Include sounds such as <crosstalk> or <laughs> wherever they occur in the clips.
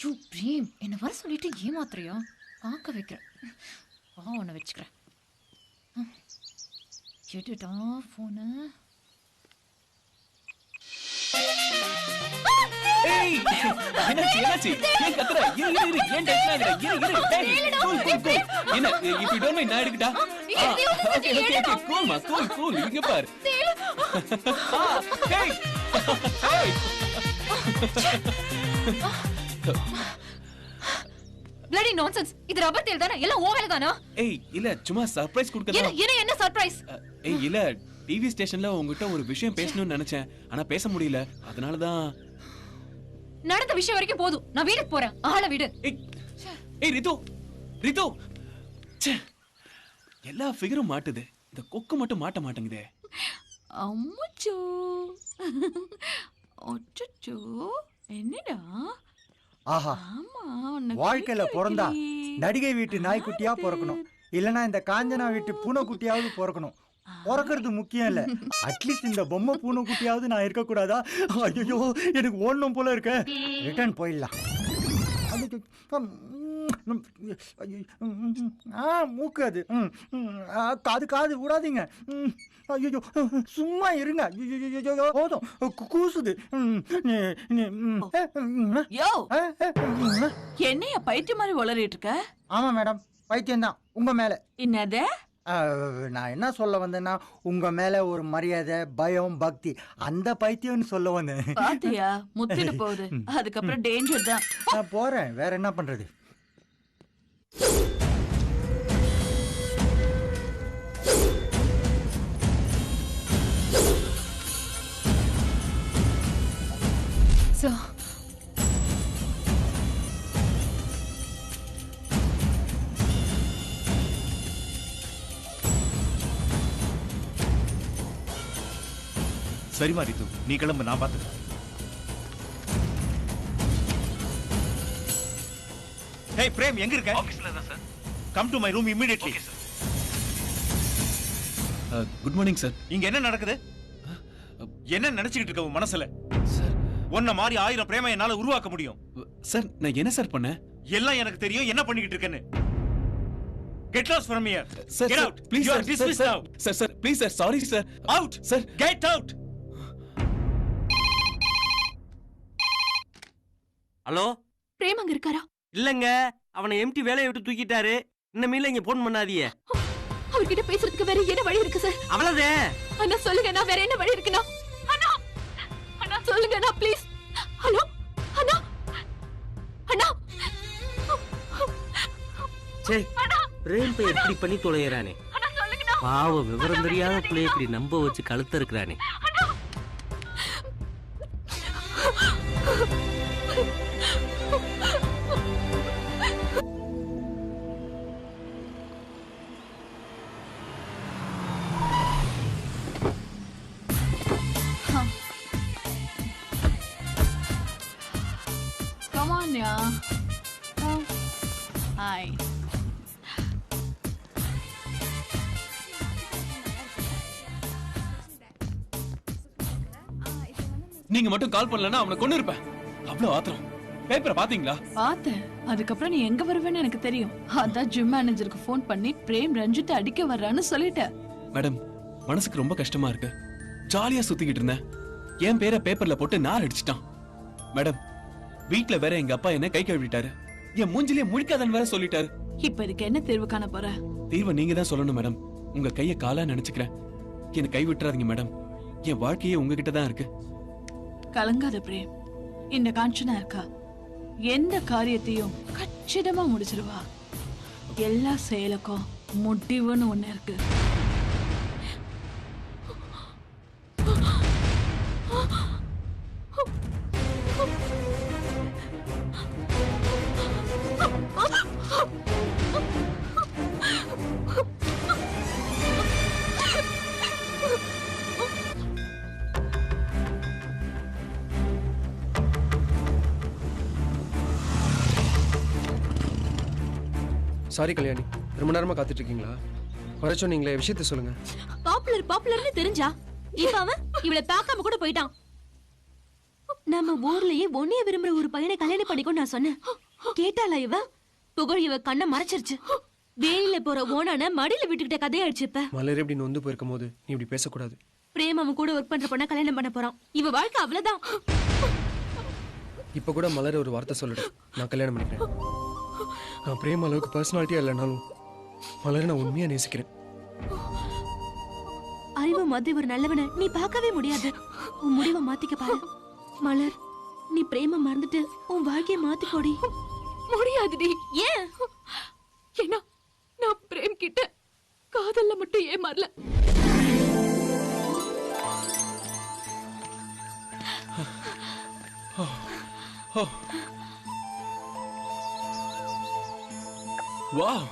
You frame என்ன வர சொல்லிட்டு ஏமாத்துறியா? பார்க்க வைக்கிறேன். வா உன்னை வச்சுக்கிறேன். ம். எடுடா போனு ஏய் என்னாச்சு என்னாச்சு? ஏன் கத்துற? இரு இரு இரு ஏன் டென்ஷன் ஆகுற இரு இரு டேய் கூல் கூல் கூல் என்ன பிளடி நான்சென்ஸ் இது ரப்பர் தேல் தானே? எல்லாம் ஓ வேலை தானா? ஏய் இல்ல சும்மா சர்ப்ரைஸ் கொடுக்க என்ன என்ன என்ன சர்ப்ரைஸ் ஏய் இல்ல டிவி ஸ்டேஷன்ல உங்ககிட்ட ஒரு விஷயம் பேசணும்னு நினைச்சேன். ஆனா பேச முடியல. அதனால தான். நடந்த விஷயம் வரைக்கும் போதும். நான் வீட்டுக்கு போறேன். ஆளை விடு. ஏய் ரிது ரிது எல்லா ஃபிகரும் மாட்டுது. இந்த கொக்கு மட்டும் மாட்ட மாட்டேங்குதே. அம்முச்சோ. அச்சச்சோ என்னடா? ஆஹா வாழ்க்கையில பிறந்தா. நடிகை வீட்டு நாய்க்குட்டியா பிறக்கணும். இல்லனா இந்த காஞ்சனா வீட்டு பூனைக்குட்டியாவது பிறக்கணும். பிறக்கிறது முக்கியம் இல்ல. அட்லீஸ்ட் இந்த பொம்மை பூனைக்குட்டியாவது நான் இருக்க கூடாதா ஐயோ எனக்கு ஓடணும் போல இருக்க. ரிட்டர்ன் போயிடலாம். ஆ மூக்கு அது. ம், காது காது விடாதீங்க ஐயோ சும்மா இருங்க. போதும். கூசுது. என்னைய பைத்திய மாதிரி வளரிட்டு இருக்க? ஆமா மேடம். பைத்தியம்தான். உங்க மேல. என்னது? நான் என்ன சொல்ல வந்தேன்னா உங்க மேல ஒரு மரியாதை பயம் பக்தி அந்த பைத்தியம்னு சொல்ல வந்தேன். பாத்தியா? முத்திட்டு <laughs> போகுது. அதுக்கப்புறம் டேஞ்சர் தான். நான் போறேன். வேற என்ன பண்றது? சோ சரிமா ரித்து நீ கிளம்பு நான் பாத்துக்கிறேன். ஹே பிரேம் எங்க இருக்க? ஆபீஸ்ல தான் sir. Come to my room immediately good morning sir இங்க என்ன நடக்குது? என்ன நினைச்சுக்கிட்டு இருக்க உன் மனசுல? சார் உன்ன மாதிரி ஆயிரம் பிரேம என்னால உருவாக்க முடியும். சார் நான் என்ன சார் பண்ணேன் எல்லாம் எனக்கு தெரியும் என்ன பண்ணிக்கிட்டு இருக்கேன்னு. Get lost from here sir get sir out please you sir are dismiss sir now sir sir please sir sorry sir out sir get out hello? Prem அங்க இருக்காரா? இல்லங்க அவனை எம்டி வேலையை விட்டு தூக்கிட்டாரு. இன்னமேல இங்க போன் பண்ணாதீங்க. அவர்கிட்ட பேசுறதுக்கு வேற என்ன வழி இருக்கு சார் அவ்வளவுதே. அண்ணா சொல்லுங்க நான் வேற என்ன வழி இருக்குண்ணா? அண்ணா அண்ணா சொல்லுங்க அண்ணா ப்ளீஸ் ஹலோ அண்ணா. அண்ணா. சே பிரேம் பை எப்படி பண்ணி சொல்லுங்கண்ணா. பாவம் விவரம் தெரியாத பிள்ளை இப்படி நம்ப வச்சு கழுத்த இருக்கிறானே Come on, yeah. Oh. Hi. நீங்க மட்டும் கால் பண்ணலன்னா அவனை கொண்டு இருப்பேன் அவ்வளவு ஆத்திரம் பேப்பரை பாத்தீங்களா பார்த்தேன். அதுக்கப்புறம் நீ எங்க வருவேன்னு எனக்கு தெரியும். அதான் ஜிம் மேனேஜருக்கு ஃபோன் பண்ணி பிரேம் ரஞ்சித்தை அடிக்க வர்றான்னு சொல்லிட்டேன். மேடம் மனசுக்கு ரொம்ப கஷ்டமா இருக்கு. ஜாலியா சுத்திக்கிட்டு இருந்தேன். என் பேரை பேப்பர்ல போட்டு நார் அடிச்சிட்டான். மேடம் வீட்ல வேற எங்க அப்பா என்ன கை கழுவிட்டாரு. என் மூஞ்சிலே முழிக்காதன்னு வேற சொல்லிட்டாரு. இப்ப இதுக்கு என்ன தீர்வு காண போற? தீர்வை நீங்க தான் சொல்லணும் மேடம். உங்க கைய காலா நினைச்சுக்கிறேன். என்னை கை விட்டுறாதீங்க மேடம். என் வாழ்க்கையே உங்ககிட்ட தான் இருக்கு. கலங்காத பிரேம். இந்த காஞ்சனா இருக்கா? எந்த காரியத்தையும் கச்சிதமா முடிச்சிருவா. எல்லா செயலுக்கும் முடிவுன்னு ஒண்ணு இருக்கு. சாரி கல்யாணி ரொம்ப நேரமா காத்துட்டு இருக்கீங்களா வர சொன்னீங்களே விஷயத்த சொல்லுங்க. பாப்புலர் பாப்புலர்னு தெரிஞ்சா? இப்ப அவன் இவளை பார்க்காம கூட போயிட்டான். நம்ம ஊர்லயே ஒன்னைய விரும்புற ஒரு பையனை கல்யாணம் பண்ணிக்கோ நான் சொன்னேன். கேட்டாளா இவ? புகழ் இவ கண்ணை மறைச்சிருச்சு. வேலியில போற ஓனான மடியில விட்டுக்கிட்ட கதையாயிடுச்சு இப்ப. மலர் எப்படி நொந்து போயிருக்கும் போது நீ இப்படி பேசக்கூடாது. பிரேம் அவன் கூட ஒர்க் பண்ற பொண்ண கல்யாணம் பண்ண போறான். இவ வாழ்க்கை அவ்வளவுதான். இப்போ கூட மலர் ஒரு வார்த்தை சொல்லிடு. நான் கல்யாணம் பண்ணிக்கிறேன். நான் பிரேம் அளவுக்கு பர்சனாலிட்டியா இல்லைனாலும் மலரை நான் உண்மையா நேசிக்கிறேன். அறிவு மாதிரி ஒரு நல்லவனை நீ பார்க்கவே முடியாது. உன் முடிவை மாத்திக்க பாரு. மலர் நீ பிரேம மறந்துட்டு உன் வாழ்க்கைய மாத்திக்கோடி. முடியாதுடி. ஏன்? ஏன்னா நான் பிரேம் கிட்ட காதல்ல மட்டும் ஏமாறல. Wow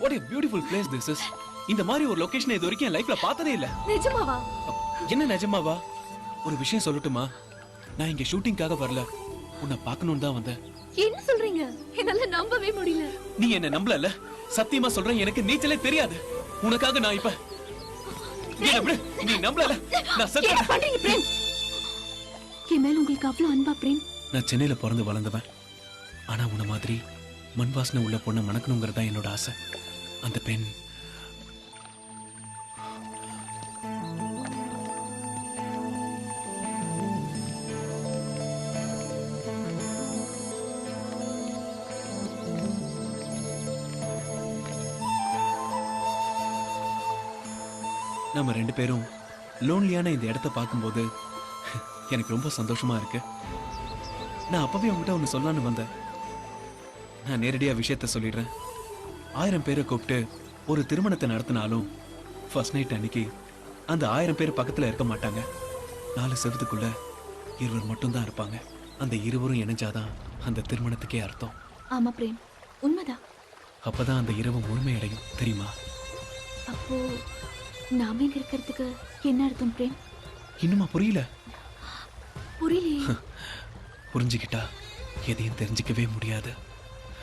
what a beautiful place this is இந்த மாதிரி ஒரு லொகேஷன் இது வரைக்கும் என் லைஃப்ல பார்த்ததே இல்ல. நிஜமாவா? என்ன நிஜமாவா? ஒரு விஷயம் சொல்லட்டுமா? நான் இங்க ஷூட்டிங்காக வரல. உன்னை பார்க்கணும்னு தான் வந்தேன். என்ன சொல்றீங்க? என்னால நம்பவே முடியல. நீ என்ன நம்பலல சத்தியமா சொல்றேன் எனக்கு நீச்சலே தெரியாது. உனக்காக நான் இப்ப நீ நம்பலல நான் செத்துறேன். பண்றீங்க பிரேம்? என் மேல உங்களுக்கு அவ்வளவு அன்பா பிரேம்? நான் சென்னையில பிறந்து வளர்ந்தவன். ஆனா உன்ன மாதிரி மண் வாசனை உள்ள பொண்ணை மணக்கணுங்கிறது தான் என்னோட ஆசை. அந்த பெண் நம்ம ரெண்டு பேரும் லோன்லியான இந்த இடத்த பார்க்கும்போது எனக்கு ரொம்ப சந்தோஷமா இருக்கு. நான் அப்பவே உங்ககிட்ட ஒன்று சொல்லலான்னு வந்தேன். நான் நேரடியாக விஷயத்த சொல்லிடுறேன். ஆயிரம் பேரை கூப்பிட்டு ஒரு திருமணத்தை நடத்தினாலும் ஃபர்ஸ்ட் நைட் அன்னைக்கு அந்த ஆயிரம் பேர் பக்கத்தில் இருக்க மாட்டாங்க. நாலு செவத்துக்குள்ள இருவர் மட்டும்தான் இருப்பாங்க. அந்த இருவரும் இணைஞ்சாதான் அந்த திருமணத்துக்கே அர்த்தம். ஆமா பிரேம். உண்மைதான். அப்பதான் அந்த இரவு முழுமையடையும் தெரியுமா? அப்போ நாம இங்க இருக்கிறதுக்கு என்ன அர்த்தம் பிரேம்? இன்னுமா புரியல? புரியலையே. <laughs> புரிஞ்சுக்கிட்டா எதையும் தெரிஞ்சுக்கவே முடியாது.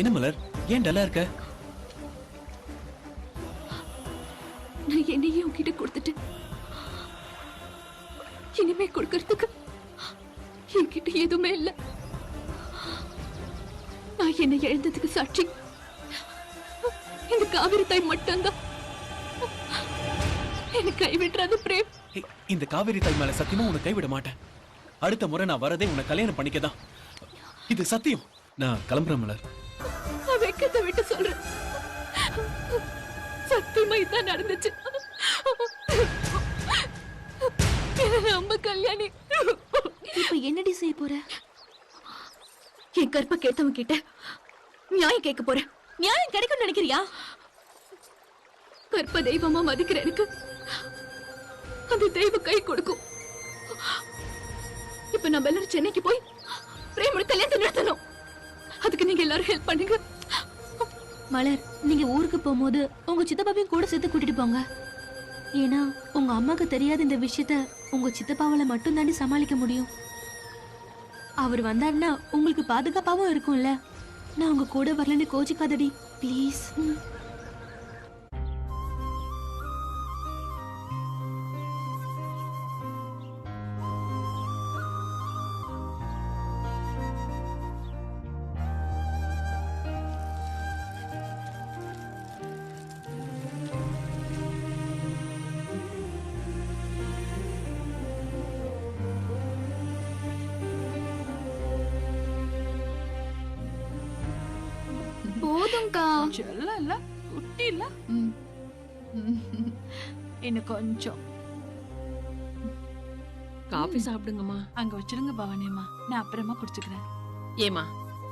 என்ன மலர்? ஏன் டல்லா இருக்க? நான் என்னையே உன்கிட்ட கொடுத்துட்டு இனிமே கொடுக்கறதுக்கு என்கிட்ட எதுவுமே இல்ல. நான் என்னை எழுந்ததுக்கு சாட்சி. இந்த காவிரி தாய் மட்டும்தான். என்னை கைவிட்டுறாது பிரேம். இந்த காவேரி தாய் மேல சத்தியமா உன்னை கைவிட மாட்டேன். அடுத்த முறை நான் வரதே உன்னை கல்யாணம் பண்ணிக்கதான். இது சத்தியம். நான் கிளம்புறேன் மலர். வெக்கத்தை விட்டு சொல்றேன். சத்தியமா இதான் நடந்துச்சு. நம்ம கல்யாணி. இப்ப என்னடி செய்ய போற? என் கற்ப கேட்டவன் கிட்ட நியாயம் கேட்க போறேன். நியாயம் கிடைக்கும் நினைக்கிறியா? கற்ப தெய்வமா மதிக்கிற எனக்கு அந்த தெய்வம் கை கொடுக்கும். இப்ப நம்ம எல்லாரும் சென்னைக்கு போய் பிரேமோட கல்யாணத்தை நடத்தணும். அதுக்கு நீங்க எல்லாரும் ஹெல்ப் பண்ணுங்க. மலர் நீங்க ஊருக்கு போகும்போது உங்க சித்தப்பாவையும் கூட சேர்த்து கூட்டிட்டு போங்க. ஏன்னா உங்க அம்மாக்கு தெரியாத இந்த விஷயத்த உங்க சித்தப்பாவால மட்டும் தாண்டி சமாளிக்க முடியும். அவர் வந்தாருன்னா உங்களுக்கு பாதுகாப்பாவும் இருக்கும்ல. நான் உங்க கூட வரலன்னு கோச்சிக்காதடி ப்ளீஸ் போதும்க்கா செல்லம் இல்ல குட்டி இல்ல ம். இன்னும் கொஞ்சம். காஃபி சாப்பிடுங்கம்மா. அங்க வச்சிருங்க பவானியம்மா நான் அப்புறமா குடிச்சுக்கிறேன். ஏமா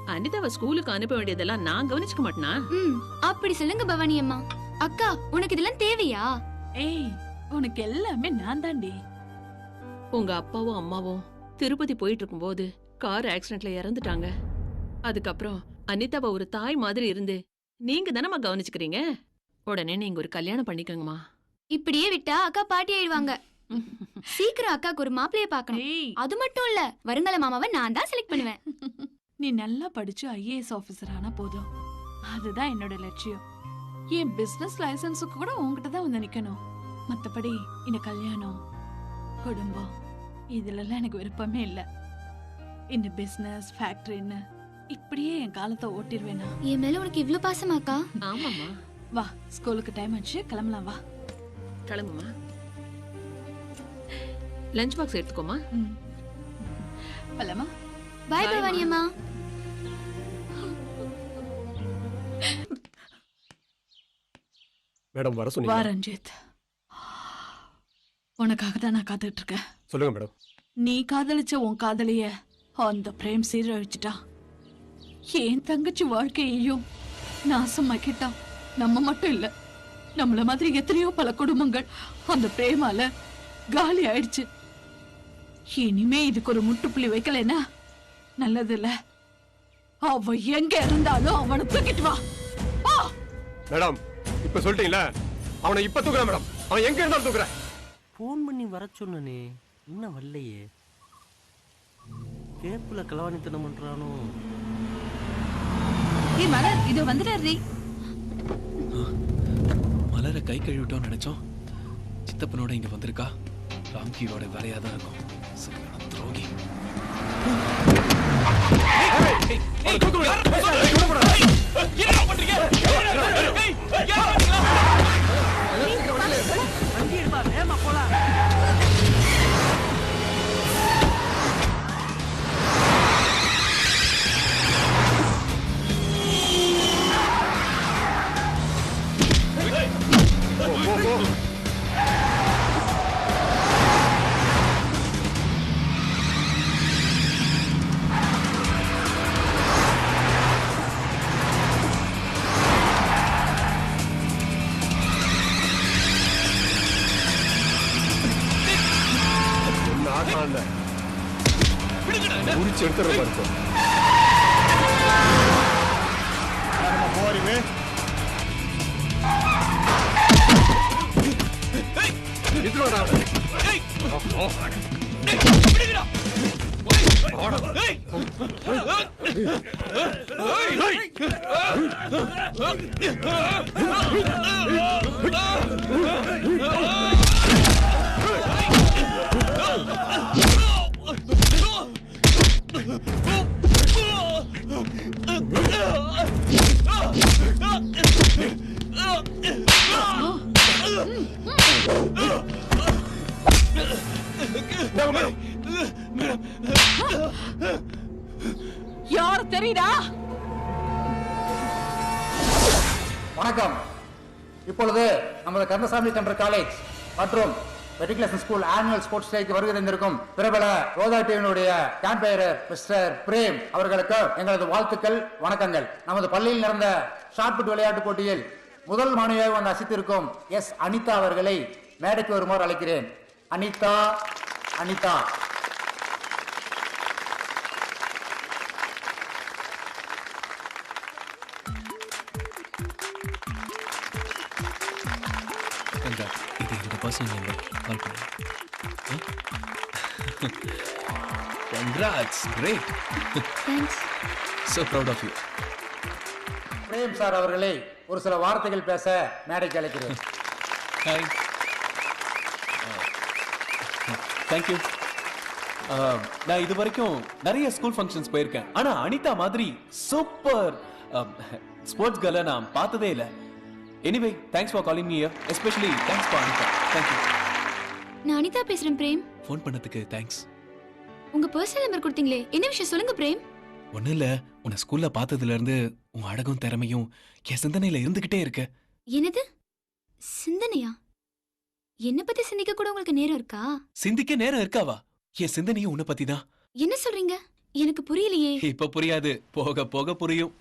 அனிதாவை ஸ்கூலுக்கு அனுப்ப வேண்டியதெல்லாம் நான் கவனிச்சுக்க மாட்டேனா? ம் அப்படி சொல்லுங்க பவானி அம்மா. அக்கா உனக்கு இதெல்லாம் தேவையா? ஏய் உனக்கு எல்லாமே நான் தாண்டி. உங்க அப்பாவும் அம்மாவும் திருப்பதி போயிட்டு இருக்கும்போது கார் ஆக்சிடென்ட்ல இறந்துட்டாங்க. அதுக்கப்புறம் அனிதாவை ஒரு தாய் மாதிரி இருந்து நீங்க தானம்மா கவனிச்சுக்கிறீங்க? உடனே நீங்க ஒரு கல்யாணம் பண்ணிக்கோங்கம்மா. இப்படியே விட்டா அக்கா பாட்டி ஆயிடுவாங்க. சீக்கிரம் அக்காக்கு ஒரு மாப்பிளைய பார்க்கணும். ஏய். அது மட்டும் இல்ல வருங்கால மாமாவை நான் தான் செலக்ட் பண்ணுவேன். <laughs> நீ நல்லா படிச்சு ஐஏஎஸ் ஆபீசர் ஆனா போதும். அதுதான் என்னோட லட்சியம். என் பிசினஸ் லைசன்ஸுக்கு கூட உன்கிட்ட தான் வந்து நிக்கணும். மத்தபடி இந்த கல்யாணம் குடும்பம் இதுலலாம் எனக்கு விருப்பமே இல்ல. இந்த பிசினஸ் ஃபேக்டரின்னு இப்படியே என் காலத்தை ஓட்டிடுவேனா என் மேல உனக்கு இவ்ளோ பாசமாக்கா ஆமாம்மா. வா ஸ்கூலுக்கு டைம் ஆச்சு கிளம்பலாம் வா. கிளம்புமா லஞ்ச் பாக்ஸ் எடுத்துக்கோமா ம். போலாமா பாய் பவானி அம்மா. மேடம் வர வா சொன்னீங்க ரஞ்சித். உனக்காக தான் நான் காத்துட்டு இருக்கேன். சொல்லுங்க மேடம். நீ காதலிச்ச உன் காதலிய அந்த பிரேம் சீரழிச்சிட்டான் என் தங்கச்சி வாழ்க்கையையும் நாசமாக்கிட்டான் நம்ம மட்டும் இல்ல. நம்மள மாதிரி எத்தனையோ பல குடும்பங்கள் அந்த பிரேமால காலி ஆயிடுச்சு. இனிமே இதுக்கு ஒரு முட்டுப்புள்ளி வைக்கலைன்னா நல்லது இல்ல அவ எங்க இருந்தாலும் அவனை தூக்கிட்டு வா! மேடம் இப்ப சொல்லிட்டீங்களா? அவனை இப்ப தூக்குறேன் மேடம். அவன் எங்க இருந்தாலும் தூக்குறேன். ஃபோன் பண்ணி வர சொன்னனே இன்னும் வரலையே. கேப்புல கலவாணித்தனம் பண்றானோ? ஏய் மலர் இது வந்துடுறீ மலரை கை கழுவிட்டோம்னு நினைச்சோம் சித்தப்பனோட இங்க வந்திருக்கா ராம்கியோட வேலையா தான் இருக்கும் சரியான துரோகி அவனை என்ன ஆட்டம் இல்ல. உரிச்சு எடுத்துற பாருங்க இதுல யார் ஸ்கூல் ஆனுவல் ஸ்போர்ட்ஸ் டேக்கு வருகை தந்திருக்கும் பிரபல ரோதா டிவியினுடைய கேம்பையரர் மிஸ்டர் பிரேம் அவர்களுக்கு எங்களது வாழ்த்துக்கள் வணக்கங்கள். நமது பள்ளியில் நடந்த ஷார்ட்புட் விளையாட்டு போட்டியில் முதல் மாணவியாக வந்து அசித்திருக்கும் எஸ் அனிதா அவர்களை மேடைக்கு வருமாறு அழைக்கிறேன். Anita Anita. Personal number call பண்ணு congrats great thanks so proud of you. Prem sir அவர்களை ஒரு சில வார்த்தைகள் பேச மேடைக்கு அழைக்கிறேன். ஹாய் தேங்க்யூ நான் இது வரைக்கும் நிறைய ஸ்கூல் ஃபங்க்ஷன்ஸ் போயிருக்கேன். ஆனா அனிதா மாதிரி சூப்பர் ஸ்போர்ட்ஸ் கேர்ல நான் பார்த்ததே இல்லை. Anyway thanks for calling me especially thanks for Anita thank you நான் அனிதா பேசுறேன் பிரேம். ஃபோன் பண்ணதுக்கு தேங்க்ஸ் உங்க பர்சனல் நம்பர் கொடுத்தீங்களே என்ன விஷயம் சொல்லுங்க பிரேம்? ஒன்றும் இல்லை உன்னை ஸ்கூல்ல பார்த்ததுல இருந்து உன் அழகும் திறமையும் என் சிந்தனையில இருந்துகிட்டே இருக்க. என்னது? சிந்தனையா? என்ன பத்தி சிந்திக்க கூட உங்களுக்கு நேரம் இருக்கா? சிந்திக்க நேரம் இருக்காவா? என் சிந்தனையும் உன்னை பத்தி தான். என்ன சொல்றீங்க? எனக்கு புரியலையே. இப்ப புரியாது. போக போக புரியும்.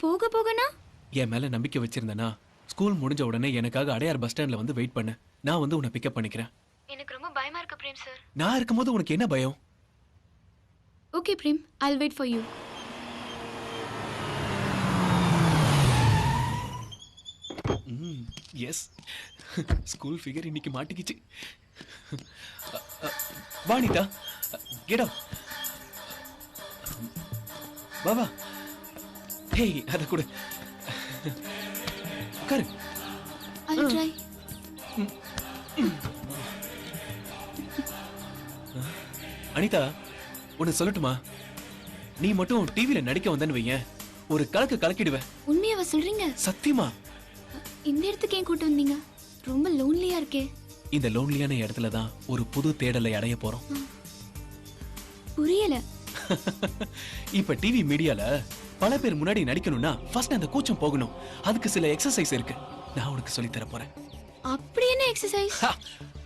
போக போகனா? என் மேல நம்பிக்கை வச்சிருந்தனா ஸ்கூல் முடிஞ்ச உடனே எனக்காக அடையார் பஸ் ஸ்டாண்ட்ல வந்து வெயிட் பண்ணு. நான் வந்து உன்னை பிக்கப் பண்ணிக்கிறேன். எனக்கு ரொம்ப பயமா இருக்கு பிரேம் சார். நான் இருக்கும்போது உனக்கு என்ன பயம்? Okay Prem. I'll wait for you yes school figure இன்னைக்கு மாட்டிக்கிச்சு. வாணிதா கெடா வா ஹேய் அத கொடு. உட்காரு. ஐல் ட்ரை அனிதா ஒன்னு சொல்லட்டுமா? நீ மட்டும் டிவில நடிக்க வந்தேன்னு வையேன். ஒரு கலக்கு கலக்கிடுவேன். உண்மையாவா சொல்றீங்க? சத்தியமா? இந்த இடத்துக்கு ஏன் கூட்டு வந்தீங்க? ரொம்ப லோன்லியா இருக்கே. இந்த லோன்லியான இடத்துல தான் ஒரு புது தேடலை அடைய போறோம். புரியல. <laughs> இப்ப டிவி மீடியால பல பேர் முன்னாடி நடிக்கணும்னா ஃபர்ஸ்ட் அந்த கூச்சம் போகணும். அதுக்கு சில எக்ஸசைஸ் இருக்கு. நான் உனக்கு சொல்லி தர போறேன். அப்படி என்ன எக்ஸசைஸ்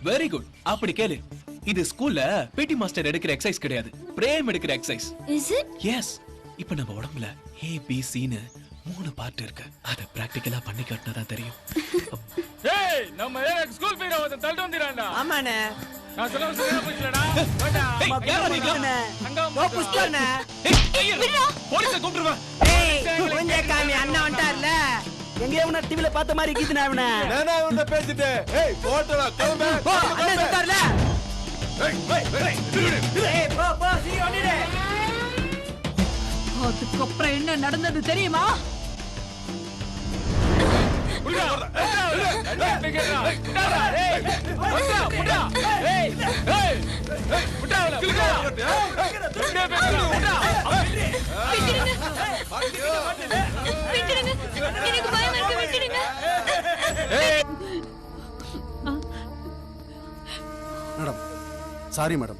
வெரி குட் அப்படி கேளு. இது ஸ்கூல்ல பிடி மாஸ்டர் எடுக்கிற எக்ஸசைஸ் கிடையாது. பிரேம் எடுக்கிற எக்ஸசைஸ் இஸ் இட் எஸ் இப்ப நம்ம உடம்புல ஏ பி சின்னு மூணு பார்ட் இருக்கு. அத பிராக்டிகலா பண்ணி காட்டினா தான் தெரியும். ஏய் நம்ம ஏன் ஸ்கூல் போயிட வந்து தள்ளிட்டு வந்திரான்டா? ஆமாண்ணே. நான் சொல்ல சரியா போச்சுலடா வேண்டா. ஏய், யாரா நீங்க? அங்க ஏய், கையை- போலீஸை கூப்பிட்டுருவா. கொஞ்சம் காமி அண்ணா வந்துட்டார்ல. எங்கேயோ உன்ன டிவில பார்த்த மாதிரி இருக்குது நான் அவனை நானா உன்ன ஏய் போட்டடா கிளம்பு போ அண்ணன் சொல்லிட்டார்ல ஏய் போ போ சீக்கிரம் வந்துடு அதுக்கப்புறம் என்ன நடந்தது தெரியுமா விட்டுடுங்க மேடம் சாரி மேடம்.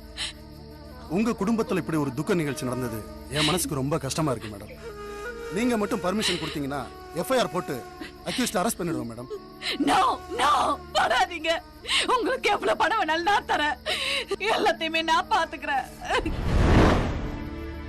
உங்க குடும்பத்துல இப்படி ஒரு துக்க நிகழ்ச்சி நடந்தது என் மனசுக்கு ரொம்ப கஷ்டமா இருக்கு மேடம். நீங்க மட்டும் பர்மிஷன் கொடுத்தீங்கன்னா எஃப்ஐஆர் போட்டு அக்யூஸ்ட் அரெஸ்ட் பண்ணிடுவோம் மேடம். நோ நோ வராதீங்க. உங்களுக்கு எவ்வளவு பணம் வேணாலும் நான் தரேன். எல்லாத்தையுமே நான் பாத்துக்கிறேன்